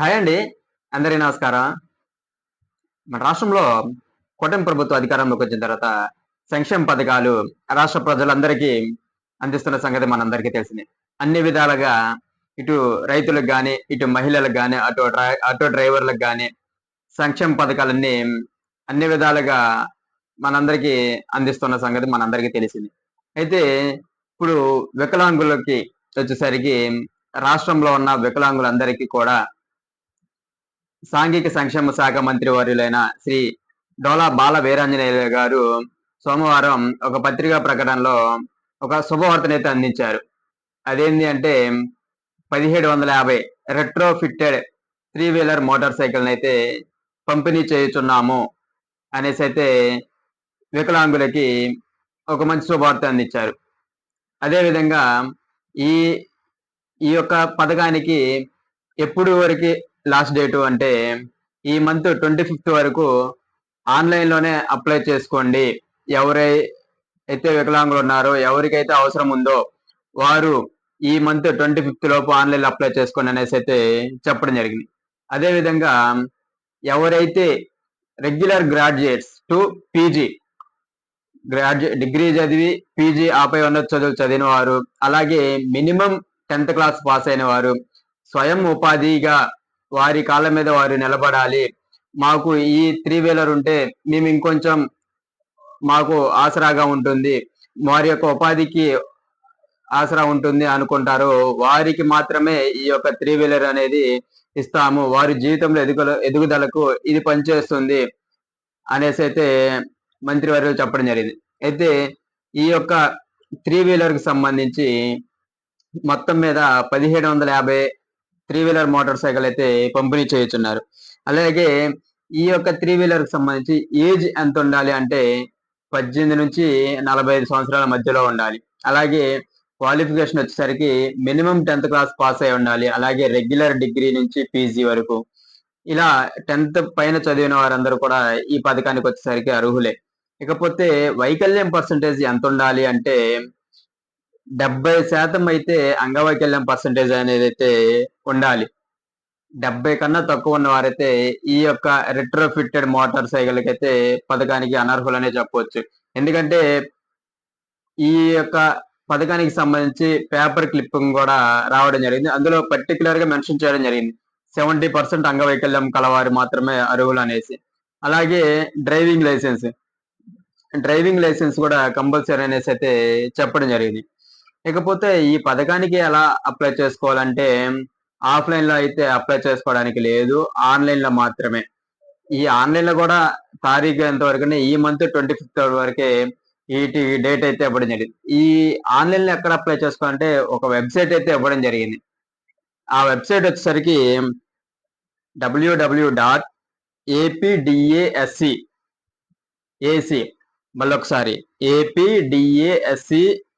Hi అండి. అందరి నమస్కారం. మన రాష్ట్రంలో కూటమి ప్రభుత్వం అధికారంలోకి వచ్చిన తర్వాత సంక్షేమ పథకాలు రాష్ట్ర ప్రజలందరికీ అందిస్తున్న సంగతి మనందరికీ తెలిసిందే. అన్ని విధాలుగా ఇటు రైతులకు కానీ ఇటు మహిళలకు కానీ అటు డ్రై- ఆటో డ్రైవర్లకు కానీ సంక్షేమ పథకాలన్నీ అన్ని విధాలుగా మనందరికీ అందిస్తున్న సంగతి మనందరికీ తెలిసింది. అయితే ఇప్పుడు వికలాంగులకి వచ్చేసరికి రాష్ట్రంలో ఉన్న వికలాంగులందరికీ కూడా సాంఘిక సంక్షేమ శాఖ మంత్రి వర్యులైన శ్రీ డోలా బాల వీరాంజనేయ గారు సోమవారం ఒక పత్రికా ప్రకటనలో ఒక శుభవార్తనైతే అందించారు. అదేంటి అంటే పదిహేడు వందల యాభై retro fitted three wheeler motor సైకిల్ని అయితే పంపిణీ చేయుచున్నాము అనేసి అయితే వికలాంగులకి ఒక మంచి శుభవార్త అందించారు. అదేవిధంగా ఈ ఈ యొక్క పథకానికి ఎప్పుడు వరకు లాస్ట్ డేటు అంటే ఈ మంత్ ట్వంటీ ఫిఫ్త్ వరకు ఆన్లైన్లోనే అప్లై చేసుకోండి. ఎవరై అయితే వికలాంగులు ఉన్నారో ఎవరికైతే అవసరం ఉందో వారు ఈ మంత్ ట్వంటీ ఫిఫ్త్ లోపు ఆన్లైన్ అప్లై చేసుకోండి అనేసి అయితే చెప్పడం జరిగింది. అదేవిధంగా ఎవరైతే regular graduates to PG graduate degree చదివి పీజీ ఆపై ఉన్న చదువులు చదివిన వారు అలాగే మినిమం టెన్త్ క్లాస్ పాస్ అయిన వారు స్వయం ఉపాధిగా వారి కాళ్ళ మీద వారు నిలబడాలి. మాకు ఈ త్రీ వీలర్ ఉంటే మేము ఇంకొంచెం మాకు ఆసరాగా ఉంటుంది. వారి యొక్క ఉపాధికి ఆసరా ఉంటుంది అనుకుంటారు. వారికి మాత్రమే ఈ యొక్క త్రీ వీలర్ అనేది ఇస్తాము. వారి జీవితంలో ఎదుగుల ఎదుగుదలకు ఇది పనిచేస్తుంది అనేసి అయితే మంత్రివర్యులు చెప్పడం జరిగింది. అయితే ఈ యొక్క త్రీ వీలర్కి సంబంధించి మొత్తం మీద పదిహేడు వందల యాభై త్రీ వీలర్ మోటార్ సైకిల్ అయితే పంపిణీ చేయుచున్నారు. అలాగే ఈ యొక్క త్రీ వీలర్కి సంబంధించి ఏజ్ ఎంత ఉండాలి అంటే పద్దెనిమిది నుంచి నలభై ఐదు సంవత్సరాల మధ్యలో ఉండాలి. అలాగే క్వాలిఫికేషన్ వచ్చేసరికి మినిమం టెన్త్ క్లాస్ పాస్ అయి ఉండాలి. అలాగే రెగ్యులర్ డిగ్రీ నుంచి పీజీ వరకు. ఇలా టెన్త్ పైన చదివిన వారందరూ కూడా ఈ పథకానికి వచ్చేసరికి అర్హులే. ఇకపోతే వైకల్యం పర్సంటేజ్ ఎంత ఉండాలి అంటే డెబ్బై శాతం అయితే అంగవైకల్యం పర్సంటేజ్ అనేది అయితే ఉండాలి. డెబ్బై కన్నా తక్కువ ఉన్న వారైతే ఈ యొక్క రిట్రోఫిట్టెడ్ మోటార్ సైకిల్ అయితే పథకానికి అనర్హులనే చెప్పవచ్చు ఎందుకంటే ఈ యొక్క పథకానికి సంబంధించి పేపర్ క్లిప్పింగ్ కూడా రావడం జరిగింది. అందులో పర్టికులర్గా మెన్షన్ చేయడం జరిగింది. సెవెంటీ పర్సెంట్ అంగవైకల్యం కలవారు మాత్రమే అర్హులు అనేసి. అలాగే డ్రైవింగ్ లైసెన్స్ డ్రైవింగ్ లైసెన్స్ కూడా కంపల్సరీ అనేసి అయితే చెప్పడం జరిగింది. ఇకపోతే ఈ పథకానికి ఎలా అప్లై చేసుకోవాలంటే ఆఫ్లైన్లో అయితే అప్లై చేసుకోవడానికి లేదు ఆన్లైన్లో మాత్రమే. ఈ ఆన్లైన్లో కూడా తారీఖు ఎంత వరకు ఈ మంత్ ట్వంటీ ఫిఫ్త్ వరకే ఈ డేట్ అయితే ఇవ్వడం జరిగింది. ఈ ఆన్లైన్లో ఎక్కడ అప్లై చేసుకోవాలంటే ఒక వెబ్సైట్ అయితే ఇవ్వడం జరిగింది. ఆ వెబ్సైట్ వచ్చేసరికి డబ్ల్యూడబ్ల్యూ డాట్ ఏపీడిఏఎస్సి ఏసీ మళ్ళొకసారి ఏపీడిఏఎస్సి